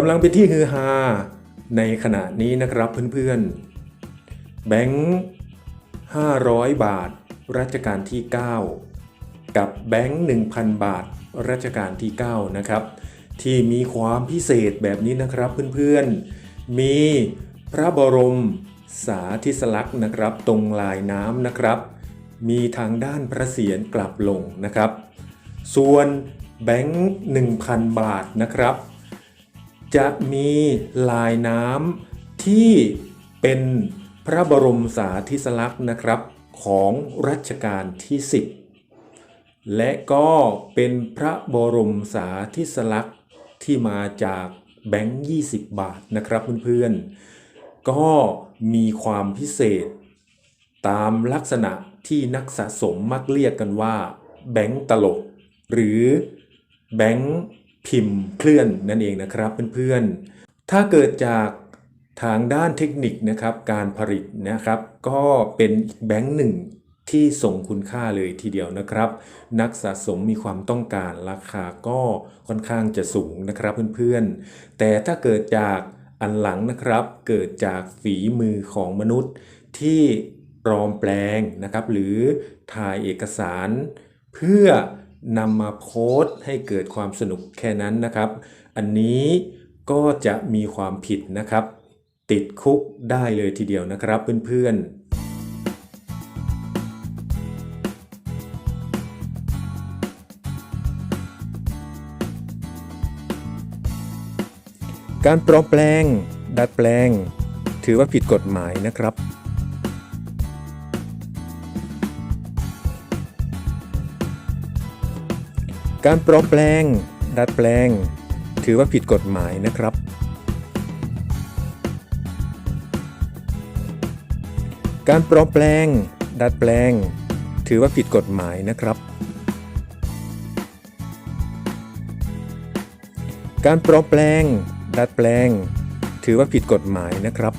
กำลังเป็นที่ฮือฮาในขณะนี้นะครับเพื่อนๆ แบงค์500 บาท รัชกาลที่ 9 กับแบงค์1,000 บาท รัชกาลที่ 9 นะครับ ที่มีความพิเศษแบบนี้นะครับเพื่อนๆ มีพระบรมสาธิสลักษณ์นะครับ ตรงลายน้ำนะครับ มีทางด้านพระเศียรกลับลงนะครับ ส่วนแบงค์1,000 บาทนะครับ จะมีลายน้ำที่เป็นพระบรมสาธิสลักษณ์นะครับของรัชกาลที่ 10 และก็เป็นพระบรมสาธิสลักษณ์ที่มาจากแบงค์20 บาทนะครับเพื่อนๆ ก็มีความพิเศษ ตามลักษณะที่นักสะสมมักเรียกกันว่า แบงค์ตลก หรือแบงค์ พิมพ์เคลื่อนนั่นเองนะครับเพื่อนๆ ถ้าเกิดจากทางด้านเทคนิคนะครับการผลิตนะครับ ก็เป็นอีกแบงค์หนึ่งที่ส่งคุณค่าเลยทีเดียวนะครับ นักสะสมมีความต้องการราคาก็ค่อนข้างจะสูงนะครับเพื่อนๆ แต่ถ้าเกิดจากอันหลังนะครับ เกิดจากฝีมือของมนุษย์ที่ปลอมแปลงนะครับ หรือถ่ายเอกสารเพื่อ นำมาโพสต์ให้เกิดความสนุกแค่นั้นนะครับ อันนี้ก็จะมีความผิดนะครับ ติดคุกได้เลยทีเดียวนะครับเพื่อนๆการปลอมแปลง ดัดแปลง ถือว่าผิดกฎหมายนะครับ การปลอมแปลง ดัดแปลง ถือว่าผิดกฎหมายนะครับ การปลอมแปลง ดัดแปลง ถือว่าผิดกฎหมายนะครับ การปลอมแปลง ดัดแปลง ถือว่าผิดกฎหมายนะครับ